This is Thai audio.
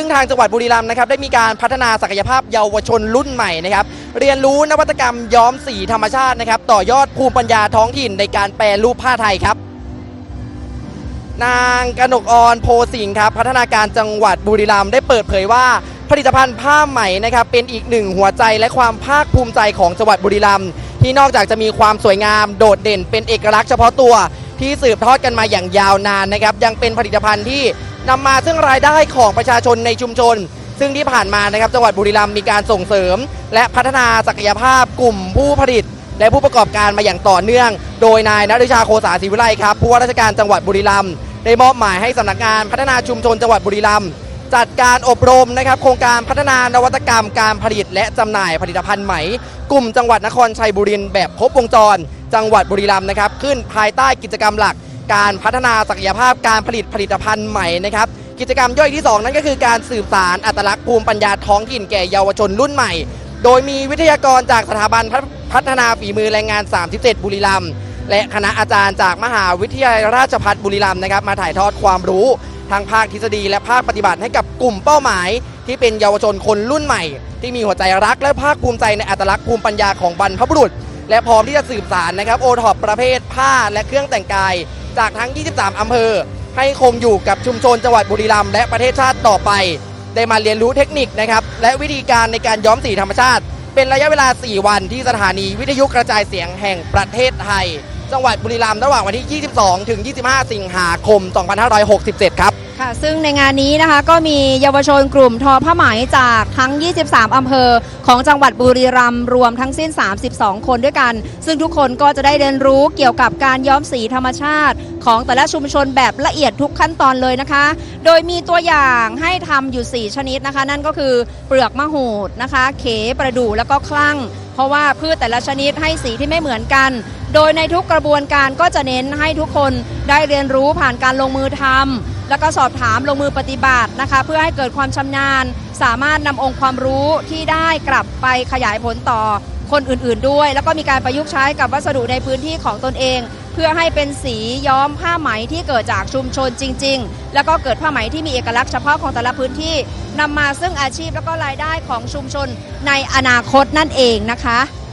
ซึ่งทางจังหวัดบุรีรัมย์นะครับได้มีการพัฒนาศักยภาพเยาวชนรุ่นใหม่นะครับเรียนรู้นวัตกรรมย้อมสีธรรมชาตินะครับต่อยอดภูมิปัญญาท้องถิ่นในการแปรรูปผ้าไทยครับ นางกนกออนโพสิงห์ครับพัฒนาการจังหวัดบุรีรัมย์ได้เปิดเผยว่า ผลิตภัณฑ์ผ้าไหมนะครับเป็นอีกหนึ่งหัวใจและความภาคภูมิใจของจังหวัดบุรีรัมย์ที่นอกจากจะมีความสวยงามโดดเด่นเป็นเอกลักษณ์เฉพาะตัวที่สืบทอดกันมาอย่างยาวนานนะครับยังเป็นผลิตภัณฑ์ที่ นำมาซึ่งรายได้ของประชาชนในชุมชน ซึ่งที่ผ่านมานะครับจังหวัดบุรีรัมย์มีการส่งเสริม และพัฒนาศักยภาพกลุ่มผู้ผลิต และผู้ประกอบการมาอย่างต่อเนื่อง โดยนายนฤชาโคสาศรีวิไลครับผู้ว่าราชการจังหวัดบุรีรัมย์ได้มอบหมายให้สำนักงานพัฒนาชุมชนจังหวัดบุรีรัมย์จัดการอบรมนะครับโครงการพัฒนานวัตกรรมการผลิต และจำหน่ายผลิตภัณฑ์ไหมกลุ่มจังหวัดนครชัยบุรีแบบครบวงจร จังหวัดบุรีรัมย์นะครับขึ้นภายใต้กิจกรรมหลัก การพัฒนาศักยภาพการผลิตผลิตภัณฑ์ใหม่นะครับ กิจกรรมย่อยที่ 2 นั่นก็คือการสืบสารอัตลักษณ์ภูมิปัญญาท้องถิ่นแก่เยาวชนรุ่นใหม่ โดยมีวิทยากรจากสถาบันพัฒนาฝีมือแรงงาน 37 บุรีรัมย์และคณะอาจารย์จากมหาวิทยาลัยราชภัฏบุรีรัมย์นะครับมาถ่ายทอดความรู้ทางภาคทฤษฎีและภาคปฏิบัติให้กับกลุ่มเป้าหมาย ที่เป็นเยาวชนคนรุ่นใหม่ ที่มีหัวใจรักและภาคภูมิใจในอัตลักษณ์ภูมิปัญญาของบรรพบุรุษ และพร้อมที่จะสืบสารนะครับโอทอปประเภทผ้าและเครื่องแต่งกาย จากทั้ง 23 อำเภอ ให้คงอยู่กับชุมชนจังหวัดบุรีรัมย์และประเทศชาติต่อไป ได้มาเรียนรู้เทคนิคนะครับ และวิธีการในการย้อมสีธรรมชาติ เป็นระยะเวลา 4 วันที่สถานีวิทยุกระจายเสียงแห่งประเทศไทย จังหวัดบุรีรัมย์ระหว่างวันที่ 22 ถึง 25 สิงหาคม 2567 ครับ ค่ะซึ่งในงานนี้นะคะก็มีเยาวชนกลุ่มทอผ้าไหมจากทั้ง 23 อำเภอของจังหวัดบุรีรัมย์รวมทั้งสิ้น 32 คนด้วยกัน ซึ่งทุกคนก็จะได้เรียนรู้เกี่ยวกับการย้อมสีธรรมชาติ ของแต่ละชุมชนแบบละเอียดทุกขั้นตอนเลยนะคะ โดยมีตัวอย่างให้ทำอยู่ 4 ชนิดนะคะ นั่นก็คือเปลือกมะหูดนะคะ เขประดู่แล้วก็คลั่ง เพราะว่าพืชแต่ละชนิดให้สีที่ไม่เหมือนกันโดยในทุกกระบวนการก็จะเน้นให้ทุกคนได้เรียนรู้ผ่านการลงมือทำ แล้วก็สอบถามลงมือปฏิบัตินะคะ เพื่อให้เกิดความชำนาญ สามารถนำองค์ความรู้ที่ได้กลับไปขยายผลต่อคนอื่นๆด้วย แล้วก็มีการประยุกต์ใช้กับวัสดุในพื้นที่ของตนเอง เพื่อให้เป็นสีย้อมผ้าไหมที่เกิดจากชุมชนจริง ๆ แล้วก็เกิดผ้าไหมที่มีเอกลักษณ์เฉพาะของแต่ละพื้นที่นำมาซึ่งอาชีพแล้วก็รายได้ของชุมชนในอนาคตนั่นเองนะคะ